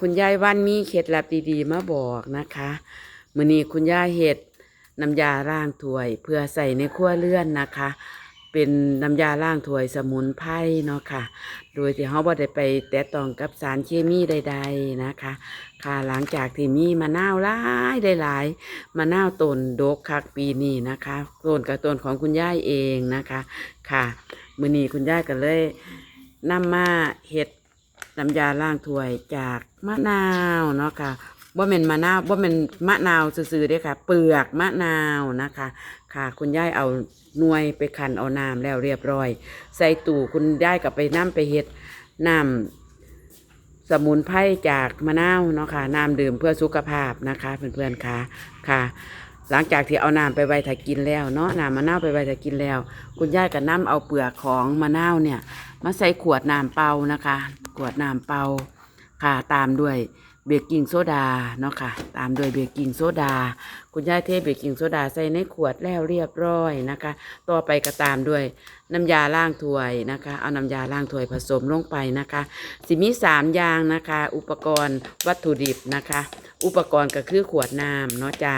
คุณยายวันมีเคล็ดลับดีๆ มาบอกนะคะมื้อนี้คุณยายเฮ็ดน้ำยาล้างถ้วย เพื่อใส่ในครัวเรือนนะคะ เป็นน้ำยาล้างถ้วยสมุนไพรเนาะค่ะ โดยที่เฮาบ่ได้ไปแตะต้องกับสารเคมีใด ๆนะคะ ค่ะหลังจากที่มีมะนาวหลายได้หลายมะนาวต้นดกคักปีนี้นะคะต้นกับต้นของคุณยายเองนะคะ ค่ะมื้อนี้คุณยายก็เลยนำมาเฮ็ด น้ำยาล้างถ้วยจากมะนาวเนาะค่ะว่เป็นมะนาวว่เป็นมะนาวซื่อๆเด้ค่ะ เปลือกมะนาวนะคะ ค่ะ คุณยายเอาหน่วยไปขันเอาน้ำแล้วเรียบร้อย ใส่ตู้คุณยายกับไปน้ำไปเฮ็ดน้ำสมุนไพรจากมะนาวเนาะค่ะน้ำดื่มเพื่อสุขภาพนะคะเพื่อนๆค่ะค่ะ หลังจากที่เอาน้ำไปไว้ถ้ากินแล้วเนาะน้ำมะนาวไปไว้ถ้ากินแล้ว คุณยายก็นํเอาเปลือกของมะนาวเนี่ย มาใส่ขวดน้ำเปล่านะคะขวดน้ำเปล่าค่ะตามด้วยเบกกิ้งโซดาเนาะค่ะ ตามด้วยเบกกิ้งโซดา คุณยายเทเบกกิ้งโซดาใส่ในขวดแล้วเรียบร้อยนะคะ ต่อไปก็ตามด้วยน้ำยาล้างถ้วยนะคะ เอาน้ำยาล้างถ้วยผสมลงไปนะคะ สิมีสามอย่างนะคะ อุปกรณ์วัตถุดิบนะคะ อุปกรณ์ก็คือขวดน้ำเนาะจ้า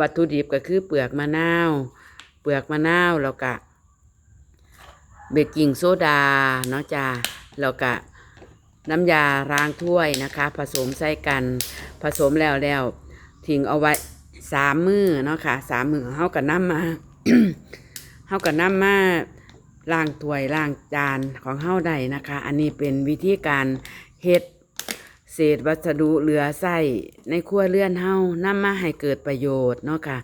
วัตถุดิบก็คือเปลือกมะนาว เปลือกมะนาวแล้วก็เบกกิ้งโซดาเนาะจ้าแล้วก็ น้ำยาล้างถ้วยนะคะ ผสมใส่กัน ผสมแล้วแล้วทิ้งเอาไว้สามมือเนาะค่ะสามมือเฮากับน้ำมาเฮากับน้ำมาล้างถ้วยล้างจานของเฮาได้นะคะ อันนี้เป็นวิธีการเฮ็ด เศษวัสดุเหลือใส่ในครัวเรือนเฮานำมาให้เกิดประโยชน์เนาะค่ะ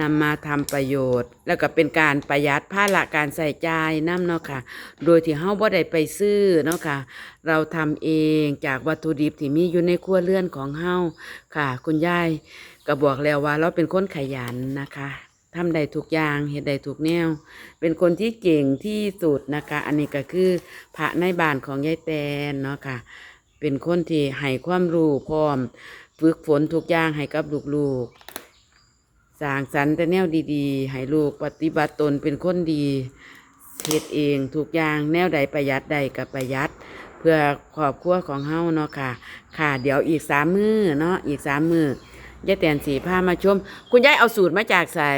นำมาทำประโยชน์ แล้วก็เป็นการประหยัดภาระการใส่ใจน้ำเนาะค่ะ โดยที่เฮาบ่ได้ไปซื้อเนาะค่ะ เราทำเองจากวัตถุดิบที่มีอยู่ในครัวเรือนของเฮาค่ะ คุณยายก็บอกแล้วว่าเราเป็นคนขยันนะคะทำได้ทุกอย่างเฮ็ดได้ทุกแนว เป็นคนที่เก่งที่สุดนะคะ อันนี้ก็คือพระในบ้านของยายแตนเนาะค่ะ เป็นคนที่ให้ความรู้พร้อม ฝึกฝนทุกอย่างให้กับลูกๆสร้างสรรค์แต่แนวดีๆ ให้ลูกปฏิบัติตนเป็นคนดีเฮ็ดเองทุกอย่างแนวใดประหยัดใดกับประหยัด เพื่อครอบครัวของเฮาเนาะค่ะ ค่ะ เดี๋ยวอีกสามมือเนาะอีกสามมือยายแตนสีผ้ามาชม คุณยายเอาสูตรมาจากใส่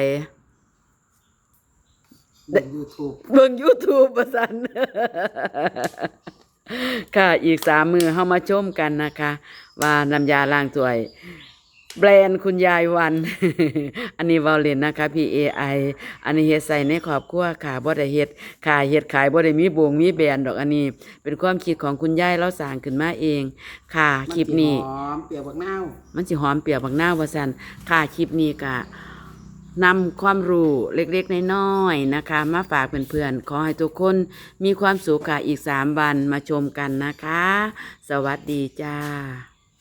บนยูทูบเบิ่ง YouTube ประสัน ค่ะอีกสามมือเฮามาชมกันนะคะ ว่าน้ำยาล้างถ้วย แบรนด์คุณยายวัน อันนี้เวาเล่นนะคะ PAI อันนี้เฮ็ดใส่ในครอบครัวค่ะบ่ได้เฮ็ดขายเฮ็ดขายบ่ได้มีบงมีแบรนด์ดอกอันนี้ เป็นความคิดของคุณยายเราสร้างขึ้นมาเอง ค่ะคลิปนี้หอมเปรี้ยวบักนาวมันสิหอมเปรียกบักหน้าวว่าซั่นค่ะคลิปนี้ก็ นำความรู้เล็กๆน้อยๆนะคะ มาฝากเพื่อนๆขอให้ทุกคนมีความสุขค่ะอีกสามวันมาชมกันนะคะ สวัสดีจ้า